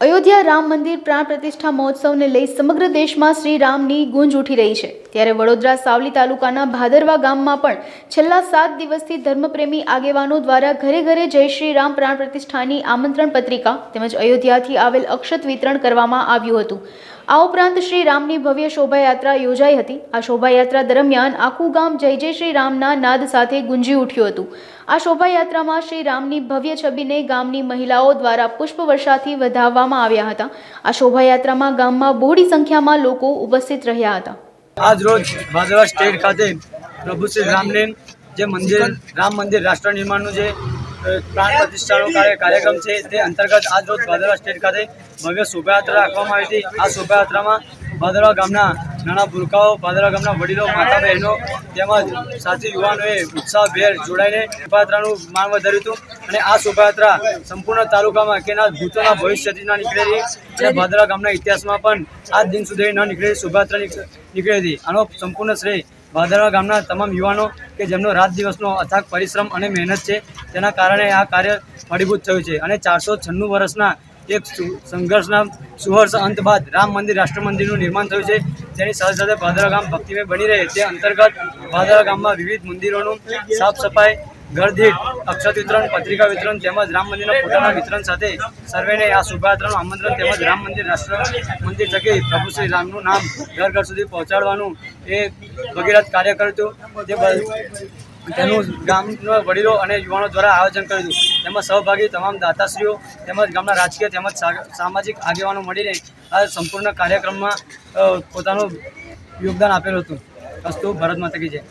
અયોધ્યા રામ મંદિર પ્રાણ પ્રતિષ્ઠા મહોત્સવને લઈ સમગ્ર દેશમાં શ્રી રામની ગુંજ ઉઠી રહી છે. ત્યારે વડોદરા સાવલી તાલુકાના ભાદરવા ગામમાં પણ છેલ્લા સાત દિવસથી ધર્મપ્રેમી આગેવાનો દ્વારા ઘરે ઘરે જય શ્રી રામ પ્રાણ પ્રતિષ્ઠાની આમંત્રણ પત્રિકા તેમજ અયોધ્યાથી આવેલ અક્ષત વિતરણ કરવામાં આવ્યું હતું. આ ઉપરાંત શ્રી રામની ભવ્ય શોભાયાત્રા યોજાઈ હતી. આ શોભાયાત્રા દરમિયાન આખું ગામ જય જય શ્રી રામના નાદ સાથે ગુંજી ઉઠ્યું હતું. આ શોભાયાત્રામાં શ્રી રામની ભવ્ય છબીને ગામની મહિલાઓ દ્વારા પુષ્પવર્ષાથી વધાવવામાં આવ્યા હતા. આ શોભાયાત્રામાં ગામમાં બહોળી સંખ્યામાં લોકો ઉપસ્થિત રહ્યા હતા. આજ રોજ ભાદરવા સ્ટેટ ખાતે પ્રભુ શ્રી રામને જે મંદિર, રામ મંદિર રાષ્ટ્ર નિર્માણનું જે પ્રાણ પ્રતિષ્ઠાનો કાર્ય કાર્યક્રમ છે. તે અંતર્ગત આજ રોજ ભાદરવા સ્ટેટ ખાતે ભવ્ય શોભાયાત્રા રાખવામાં આવી હતી. આ શોભાયાત્રામાં ભાદરવા ગામના નાના ભૂલકાઓ, ભાદરવા ગામના વડીલો, માતા બહેનો તેમજ સાથી યુવાનોએ ઉત્સાહભેર જોડાઈને શોભાયાત્રાનું માન વધાર્યું હતું અને આ શોભાયાત્રા સંપૂર્ણ તાલુકામાં કેના ભૂતોના ભવિષ્યથી ના નીકળેલી અને ભાદરવા ગામના ઇતિહાસમાં પણ આજ દિન સુધી ન નીકળેલી શોભાયાત્રા નીકળી હતી. આનો સંપૂર્ણ શ્રેય ભાદરવા ગામના તમામ યુવાનો કે જેમનો રાત દિવસનો અથાગ, પરિશ્રમ અને મહેનત છે, તેના કારણે આ કાર્ય ફળીભૂત થયું છે. અને ચારસો છન્નું વર્ષના એક સંઘર્ષના સુહર્ષ અંત બાદ રામ મંદિર રાષ્ટ્ર મંદિરનું નિર્માણ થયું છે. તેની સાથે સાથે ભાદરવા ગામ ભક્તિમય બની રહે તે અંતર્ગત ભાદરવા ગામમાં વિવિધ મંદિરોનું સાફ સફાઈ ઘર દીઠ અક્ષત વિતરણ, પત્રિકા વિતરણ તેમજ રામ મંદિરના ફોટાના વિતરણ સાથે સર્વેને આ શોભાયાત્રાનું આમંત્રણ તેમજ રામ મંદિર રાષ્ટ્ર મંદિર થકી પ્રભુ શ્રી રામનું નામ ઘર ઘર સુધી પહોંચાડવાનું એ ભગીરથ કાર્ય કર્યું જે તેનું ગામના વડીલો અને યુવાનો દ્વારા આયોજન કર્યું હતું. તેમાં સહભાગી તમામ દાતાશ્રીઓ તેમજ ગામના રાજકીય તેમજ સામાજિક આગેવાનો મળીને આ સંપૂર્ણ કાર્યક્રમમાં પોતાનું યોગદાન આપેલું હતું. અસ્તુ, ભારત માતા કી જય.